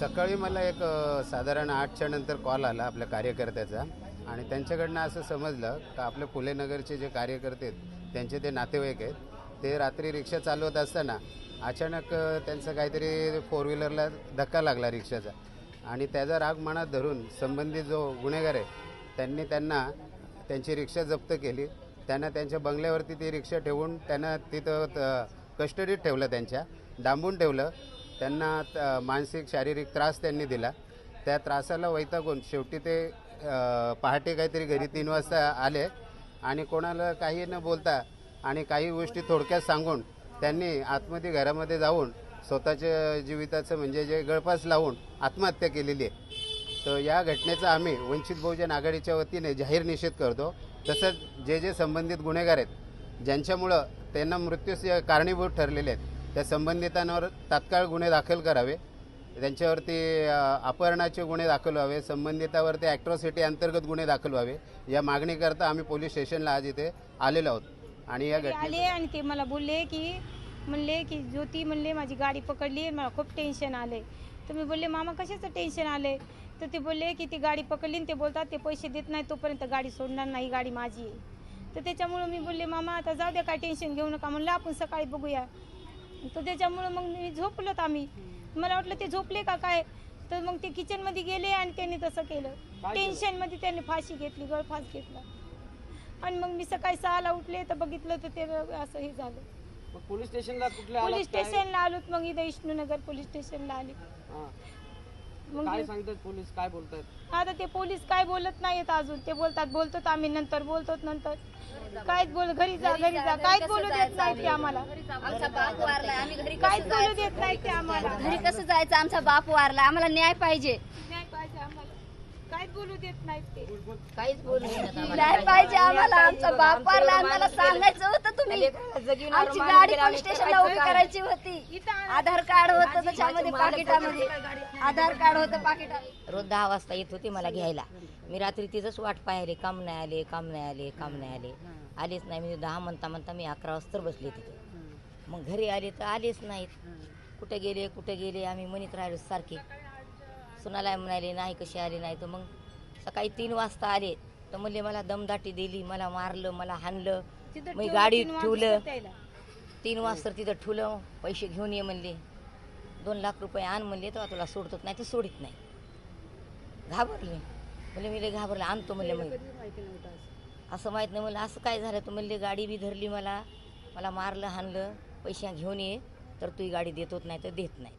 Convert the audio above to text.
सकाळी मला एक साधारण आठच्या नंतर कॉल आला आपल्या कार्यकर्त्याचा. आणि त्यांच्याकडनं असं समजलं का आपल्या फुले नगरचे जे कार्यकर्ते आहेत त्यांचे ते नातेवाईक आहेत. ते रात्री रिक्षा चालवत असताना अचानक त्यांचं काहीतरी फोर व्हीलरला धक्का लागला रिक्षाचा. आणि त्याचा राग मनात धरून संबंधित जो गुन्हेगार आहे त्यांनी त्यांना त्यांची रिक्षा जप्त केली. त्यांना त्यांच्या बंगल्यावरती ती रिक्षा ठेवून त्यांना तिथं त- कस्टडीत ठेवलं त्यांच्या डांबून ठेवलं. त्यांना त- मानसिक शारीरिक त्रास त्यांनी दिला. त्या त्रासाला वैतागून शेवटी ते पहाटे काहीतरी घरी तीन वाजता आले आणि कोणाला काही न बोलता आणि काही गोष्टी थोडक्यात सांगून त्यांनी आतमध्ये घरामध्ये जाऊन स्वतःच्या जीविताचं म्हणजे जे गळफास लावून आत्महत्या केलेली आहे. तर या घटनेचा आम्ही वंचित बहुजन आघाडीच्या वतीने जाहीर निषेध करतो. तसंच जे जे संबंधित गुन्हेगार आहेत ज्यांच्यामुळं त्यांना मृत्यूस कारणीभूत ठरलेले आहेत त्या संबंधितांवर तात्काळ गुन्हे दाखल करावे. त्यांच्यावरती अपहरणाचे गुन्हे दाखल व्हावे. संबंधितावरती ॲट्रॉसिटी अंतर्गत गुन्हे दाखल व्हावे. या मागणीकरता आम्ही पोलीस स्टेशनला आज इथे आलेलो आहोत. आणि या घटने आले आणि ते मला बोलले की म्हणले की ज्योती म्हणले माझी गाडी पकडली आणि मला खूप टेन्शन आले तर मी बोलले मामा कशाचं टेन्शन आले तर ते बोलले की ती गाडी पकडली आणि ते बोलतात ते पैसे देत नाही तोपर्यंत गाडी सोडणार नाही गाडी माझी आहे. तर त्याच्यामुळं मी बोलले मामा आता जाऊ द्या काय टेन्शन घेऊ नका. म्हणलं आपण सकाळी बघूया. तर त्याच्यामुळं मग मी झोपलोत आम्ही. मला वाटलं ते झोपले का काय? तर मग ते किचनमध्ये गेले आणि त्यांनी तसं केलं. टेन्शनमध्ये त्यांनी फाशी घेतली गळफास घेतला. आणि मग मी सकाळी सहाला उठले तर बघितलं तर ते असं हे झालं. पोलीस स्टेशनला कुठल्या आलात पोलीस? स्टेशनला आलोत मग इथं विष्णूनगर पोलीस स्टेशनला आले. काय सांगतात पोलीस? काय बोलतात आता ते पोलीस काय बोलत नाहीत अजून. ते बोलतात बोलतो आम्ही नंतर बोलतो नंतर. काहीच बोल घरी जा घरी जा काहीच बोलू देत नाही ते आम्हाला. आमचा बाप वारलाय. आम्ही घरी काहीच कसं बोलू जायचं? देत नाही ते आम्हाला. घरी कसं जायचं? आमचा बाप वारला आम्हाला न्याय पाहिजे. काहीच बोलू देत नाहीत ते. काहीच बोलू न्याय पाहिजे आम्हाला आमचा बाप वारला आम्हाला सांगायचं होतं तुम्ही. आमची गाडी पोलीस स्टेशनला उभी करायची होती. आधार कार्ड होतं त्याच्यामध्ये पाकिटामध्ये. आधार कार्ड होतं पाकिटामध्ये रोज दहा वाजता येत होते मला घ्यायला. मी रात्री तिथंच वाट पाहिले. काम नाही आले काम नाही आले काम नाही आले. आलेच नाही. मी दहा म्हणता म्हणता मी अकरा वाजता बसले तिथे. मग घरी आले तर आलेच नाहीत. कुठे गेले कुठे गेले? आम्ही म्हणत राहिलो सारखे. सुनाला म्हणाले नाही कसे आले नाही? तर मग सकाळी तीन वाजता आले. तर म्हणले मला दमदाटी दिली मला मारलं मला हाणलं मी तीन ठेवलं. तीन वाजता तिथं ठेवलं पैसे घेऊन ये म्हणले. दोन लाख रुपये आण म्हणले तेव्हा तुला सोडतच नाही तर सोडित नाही. घाबरले. म्हणले मी घाबरले आणतो म्हणले मग. असं. माहीत नाही म्हणलं असं काय झालं? तर म्हणले गाडी बी धरली मला मला मारलं हाणलं पैसे घेऊन ये तर तू गाडी देतोच नाही तर देत नाही.